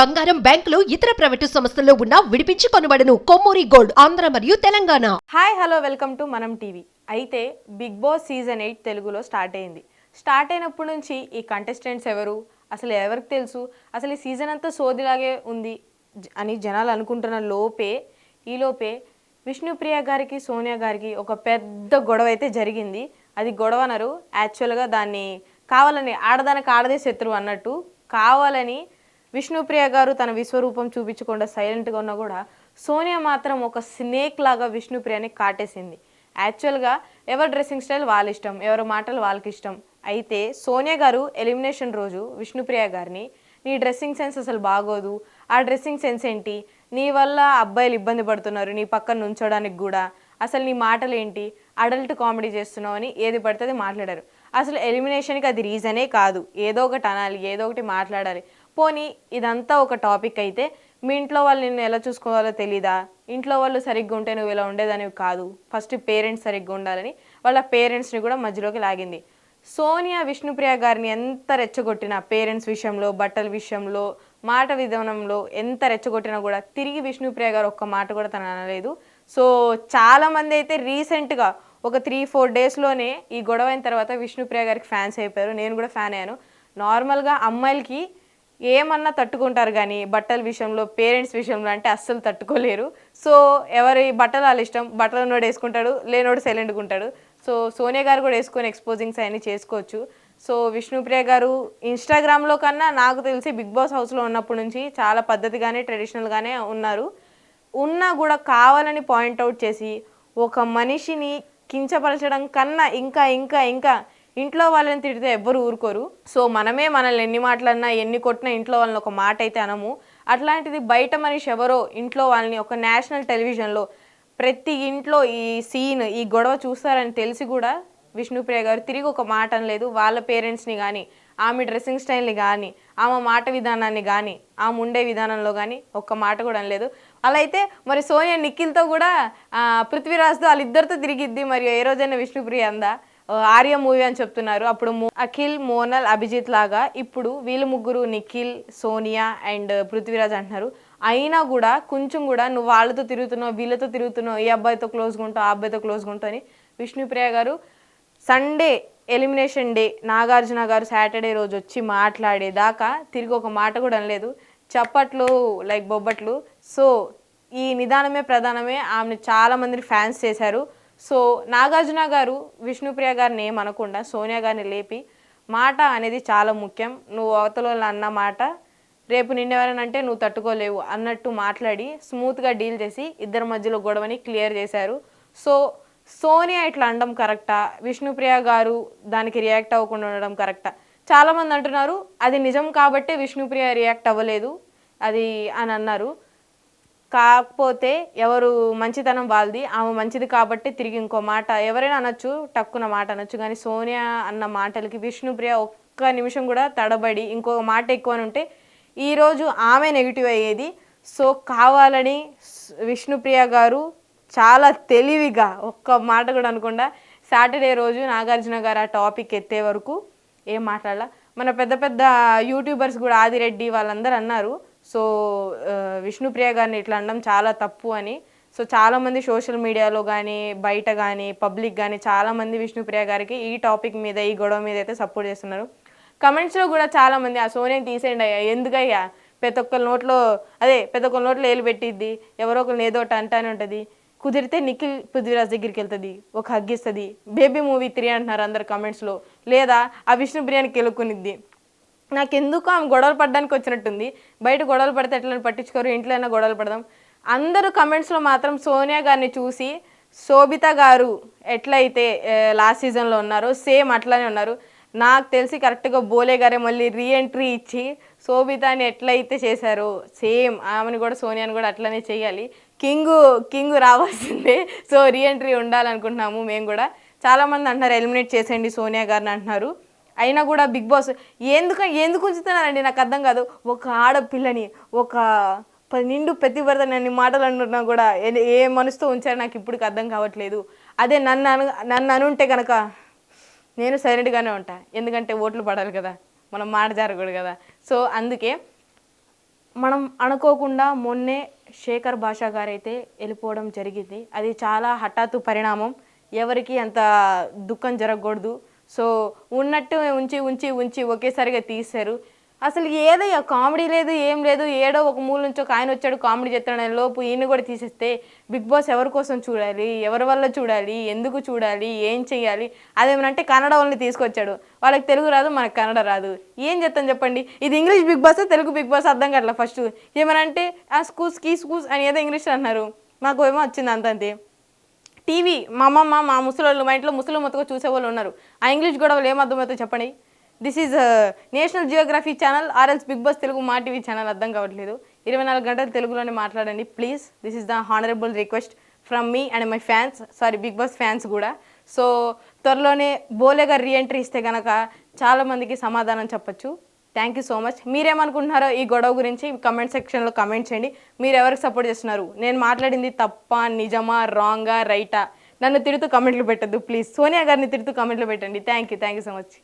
బంగారం బ్యాంకులు ఇతర ప్రైవేటు సంస్థల్లో ఉన్న విడిపించి కొనబడను కొమ్మూరి గోల్డ్ ఆంధ్ర మరియు Telangana. Hi hello welcome to Manam TV. అయితే బిగ్ బాస్ సీజన్ ఎయిట్ తెలుగులో స్టార్ట్ అయింది. స్టార్ట్ అయినప్పటి నుంచి ఈ కంటెస్టెంట్స్ ఎవరు? అసలు ఎవరికి తెలుసు? అసలు ఈ సీజన్ అంతా సోదిలాగే ఉంది జ- అని జనాలు అనుకుంటున్న లోపే ఈ లోపే విష్ణుప్రియ గారికి సోనియా గారికి ఒక పెద్ద గొడవ అయితే జరిగింది. అది గొడవ అనరు. యాక్చువల్గా దాన్ని కావాలని ఆడదానికి ఆడదే శత్రువు అన్నట్టు కావాలని విష్ణుప్రియ గారు తన విశ్వరూపం చూపించకుండా సైలెంట్గా ఉన్నా కూడా సోనియా మాత్రం ఒక స్నేక్ లాగా విష్ణుప్రియని కాటేసింది. యాక్చువల్గా ఎవరి డ్రెస్సింగ్ స్టైల్ వాళ్ళ ఇష్టం ఎవరి మాటలు వాళ్ళకి ఇష్టం అయితే సోనియా గారు ఎలిమినేషన్ రోజు విష్ణుప్రియ గారిని నీ డ్రెస్సింగ్ సెన్స్ అసలు బాగోదు. ఆ డ్రెస్సింగ్ సెన్స్ ఏంటి? నీ వల్ల అబ్బాయిలు ఇబ్బంది పడుతున్నారు నీ పక్కన నుంచోడానికి కూడా. అసలు నీ మాటలు ఏంటి అడల్ట్ కామెడీ చేస్తున్నావు అని ఏది పడితే అది మాట్లాడారు. అసలు ఎలిమినేషన్కి అది రీజనే కాదు. ఏదో ఒకటి అనాలి ఏదో ఒకటి మాట్లాడాలి. పోనీ ఇదంతా ఒక టాపిక్ అయితే మీ ఇంట్లో వాళ్ళు నిన్ను ఎలా చూసుకోవాలో తెలీదా? ఇంట్లో వాళ్ళు సరిగ్గా ఉంటే నువ్వు ఇలా ఉండేదానివి కాదు. ఫస్ట్ పేరెంట్స్ సరిగ్గా ఉండాలని వాళ్ళ పేరెంట్స్ని కూడా మధ్యలోకి లాగింది. సోనియా విష్ణుప్రియ గారిని ఎంత రెచ్చగొట్టినా పేరెంట్స్ విషయంలో బట్టల విషయంలో మాట విధానంలో ఎంత రెచ్చగొట్టినా కూడా తిరిగి విష్ణుప్రియ గారు ఒక్క మాట కూడా తను అనలేదు. సో చాలామంది అయితే రీసెంట్గా ఒక త్రీ ఫోర్ డేస్లోనే ఈ గొడవ అయిన తర్వాత విష్ణుప్రియ గారికి ఫ్యాన్స్ అయిపోయారు. నేను కూడా ఫ్యాన్ అయ్యాను. నార్మల్గా అమ్మాయిలకి ఏమన్నా తట్టుకుంటారు కానీ బట్టల విషయంలో పేరెంట్స్ విషయంలో అంటే అస్సలు తట్టుకోలేరు. సో ఎవరి బట్టలు వాళ్ళ ఇష్టం బట్టలు ఉన్నోడు వేసుకుంటాడు లేనోడు సైలెంట్గా ఉంటాడు. సో సోనియా గారు కూడా వేసుకొని ఎక్స్పోజింగ్స్ అవన్నీ చేసుకోవచ్చు. సో విష్ణుప్రియ గారు ఇన్స్టాగ్రామ్లో కన్నా నాకు తెలిసి బిగ్ బాస్ హౌస్లో ఉన్నప్పటి నుంచి చాలా పద్ధతిగానే ట్రెడిషనల్గానే ఉన్నారు. ఉన్నా కూడా కావాలని పాయింట్అవుట్ చేసి ఒక మనిషిని కించపరచడం కన్నా ఇంకా ఇంకా ఇంకా ఇంట్లో వాళ్ళని తిడితే ఎవ్వరు ఊరుకోరు. సో మనమే మనల్ని ఎన్ని మాటలన్నా ఎన్ని కొట్టినా ఇంట్లో వాళ్ళని ఒక మాట అయితే అనము. అట్లాంటిది బయట మనిషి ఎవరో ఇంట్లో వాళ్ళని ఒక నేషనల్ టెలివిజన్లో ప్రతి ఇంట్లో ఈ సీన్ ఈ గొడవ చూస్తారని తెలిసి కూడా విష్ణుప్రియ గారు తిరిగి ఒక మాట అనలేదు. వాళ్ళ పేరెంట్స్ని కానీ ఆమె డ్రెస్సింగ్ స్టైల్ని కానీ ఆమె మాట విధానాన్ని కానీ ఆమె ఉండే విధానంలో కానీ ఒక్క మాట కూడా అనలేదు. అలా అయితే మరి సోనియా నిఖిల్తో కూడా పృథ్వీరాజ్తో వాళ్ళిద్దరితో తిరిగిద్ది మరి ఏ రోజైనా విష్ణుప్రియ అందా ఆర్య మూవీ అని చెప్తున్నారు. అప్పుడు మో- అఖిల్ మోనల్ అభిజిత్ లాగా ఇప్పుడు వీళ్ళు ముగ్గురు నిఖిల్ సోనియా అండ్ పృథ్వీరాజ్ అంటున్నారు. అయినా కూడా కొంచెం కూడా నువ్వు వాళ్ళతో తిరుగుతున్నావు వీళ్ళతో తిరుగుతున్నావు ఈ అబ్బాయితో క్లోజ్గా ఉంటావు ఆ అబ్బాయితో క్లోజ్గా ఉంటావు అని విష్ణుప్రియ గారు సండే ఎలిమినేషన్ డే నాగార్జున గారు సాటర్డే రోజు వచ్చి మాట్లాడేదాకా తిరిగి ఒక మాట కూడా అనలేదు. చప్పట్లు లైక్ బొబ్బట్లు సో ఈ నిదానమే ప్రధానమే ఆమెను చాలా మంది ఫ్యాన్స్ చేశారు. సో నాగార్జున గారు విష్ణుప్రియ గారిని ఏమనకుండా సోనియా గారిని లేపి మాట అనేది చాలా ముఖ్యం. నువ్వు అవతల అన్న మాట రేపు నిన్నెవరైనా అంటే నువ్వు తట్టుకోలేవు అన్నట్టు మాట్లాడి స్మూత్గా డీల్ చేసి ఇద్దరి మధ్యలో గొడవని క్లియర్ చేశారు. సో సోనియా ఇట్లా అనడం కరెక్టా? విష్ణుప్రియ గారు దానికి రియాక్ట్ అవ్వకుండా ఉండడం కరెక్టా? చాలామంది అంటున్నారు అది నిజం కాబట్టే విష్ణుప్రియ రియాక్ట్ అవ్వలేదు అది అని అన్నారు. కాకపోతే ఎవరు మంచితనం వాళ్ళది ఆమె మంచిది కాబట్టి తిరిగి ఇంకో మాట ఎవరైనా అనొచ్చు టక్కున మాట అనొచ్చు. కానీ సోనియా అన్న మాటలకి విష్ణుప్రియ ఒక్క నిమిషం కూడా తడబడి ఇంకొక మాట ఎక్కువ అని ఉంటే ఈరోజు ఆమె నెగిటివ్ అయ్యేది. సో కావాలని విష్ణుప్రియ గారు చాలా తెలివిగా ఒక్క మాట కూడా అనకుండా సాటర్డే రోజు నాగార్జున గారు ఆ టాపిక్ ఎత్తే వరకు ఏం మాట్లాడాల? మన పెద్ద పెద్ద యూట్యూబర్స్ కూడా ఆదిరెడ్డి వాళ్ళందరూ అన్నారు. సో విష్ణుప్రియ గారిని ఇట్లా అనడం చాలా తప్పు అని. సో చాలామంది సోషల్ మీడియాలో కానీ బయట కానీ పబ్లిక్ కానీ చాలామంది విష్ణుప్రియ గారికి ఈ టాపిక్ మీద ఈ గొడవ మీద అయితే సపోర్ట్ చేస్తున్నారు. కమెంట్స్లో కూడా చాలామంది ఆ సోనియాని తీసేయండి అయ్యా ఎందుకయ్యా? ప్రతి ఒక్కరి నోట్లో అదే ప్రతి ఒక్కరి నోట్లో ఏలు పెట్టిద్ది ఎవరో ఒకరిని ఏదో ఒకటి అంటానే ఉంటుంది. కుదిరితే నిఖిల్ పృథ్వీరాజ్ దగ్గరికి వెళ్తుంది ఒక హగ్గిస్తుంది బేబీ మూవీ త్రీ అంటున్నారు అందరు కమెంట్స్లో. లేదా ఆ విష్ణు బిర్యానీకి వెళ్ళుకునిద్ది నాకెందుకు ఆమె గొడవలు పడడానికి వచ్చినట్టుంది. బయట గొడవలు పడితే ఎట్లా పట్టించుకోరు ఇంట్లో అయినా గొడవలు పడదాం. అందరూ కమెంట్స్లో మాత్రం సోనియా గారిని చూసి శోభిత గారు ఎట్లయితే లాస్ట్ సీజన్లో ఉన్నారో సేమ్ అట్లానే ఉన్నారు. నాకు తెలిసి కరెక్ట్గా బోలే గారే మళ్ళీ రీఎంట్రీ ఇచ్చి శోభితాని ఎట్లయితే చేశారో సేమ్ ఆమెను కూడా సోనియాని కూడా అట్లనే చేయాలి. కింగ్ కింగ్ రావాల్సిందే. సో రీఎంట్రీ ఉండాలనుకుంటున్నాము మేము కూడా. చాలామంది అంటున్నారు ఎలిమినేట్ చేసేయండి సోనియా గారిని అంటున్నారు. అయినా కూడా బిగ్ బాస్ ఎందుకు ఎందుకు ఉంచుతున్నారండి? నాకు అర్థం కాదు. ఒక ఆడపిల్లని ఒక నిండు ప్రతిభర్త నన్ను మాటలు అంటున్నా కూడా ఏ- మనసుతో ఉంచారో నాకు ఇప్పటికి అర్థం కావట్లేదు. అదే నన్ను అను నన్ను అనుంటే కనుక నేను సైలెంట్గానే ఉంటా. ఎందుకంటే ఓట్లు పడాలి కదా. మనం మాట జరగకూడదు కదా. సో అందుకే మనం అనుకోకుండా మొన్నే శేఖర్ భాషా గారైతే వెళ్ళిపోవడం జరిగింది. అది చాలా హఠాత్తు పరిణామం. ఎవరికి అంత దుఃఖం జరగకూడదు. సో ఉన్నట్టు ఉంచి ఉంచి ఉంచి ఒకేసారిగా తీశారు. అసలు ఏదో కామెడీ లేదు ఏం లేదు ఏడో ఒక మూల నుంచి ఒక ఆయన వచ్చాడు కామెడీ చేస్తాడు లోపు ఈయన కూడా తీసేస్తే బిగ్ బాస్ ఎవరి కోసం చూడాలి ఎవరి వల్ల చూడాలి ఎందుకు చూడాలి ఏం చేయాలి అదేమనంటే కన్నడ వాళ్ళని తీసుకొచ్చాడు. వాళ్ళకి తెలుగు రాదు మనకు కన్నడ రాదు. ఏం చెప్తాను చెప్పండి? ఇది English Bigg Boss Telugu Bigg Boss అర్థం కావట్లే ఫస్ట్? ఏమనంటే ఆ స్కూస్ కీ స్కూస్ అని ఏదో ఇంగ్లీష్ అన్నారు. మాకు ఏమో వచ్చింది అంతంతే. టీవీ మా అమ్మమ్మ మా ముసలోళ్ళు మా ఇంట్లో ముసలి మొత్తగా చూసేవాళ్ళు ఉన్నారు. ఆ ఇంగ్లీష్ గొడవలు ఏం అర్థమవుతాయో చెప్పండి? This is National Geographic channel ఆర్ఎల్స్ Bigg Boss Telugu Maa TV channel అర్థం కావట్లేదు. ఇరవై నాలుగు గంటలు తెలుగులోనే మాట్లాడండి please this is the honourable request from me and my fans sorry Bigg Boss fans కూడా. సో త్వరలోనే బోలేగా రీఎంట్రీ ఇస్తే కనుక చాలామందికి సమాధానం చెప్పొచ్చు. థ్యాంక్ యూ సో మచ్ మీరేమనుకుంటున్నారో ఈ గొడవ గురించి కమెంట్ సెక్షన్లో కమెంట్ చేయండి. మీరు ఎవరికి సపోర్ట్ చేస్తున్నారు? నేను మాట్లాడింది తప్ప నిజమా రాంగా రైటా నన్ను తిడుతూ కమెంట్లు పెట్టద్దు ప్లీజ్ సోనియా గారిని తిడుతూ కమెంట్లు పెట్టండి. Thank you thank you so much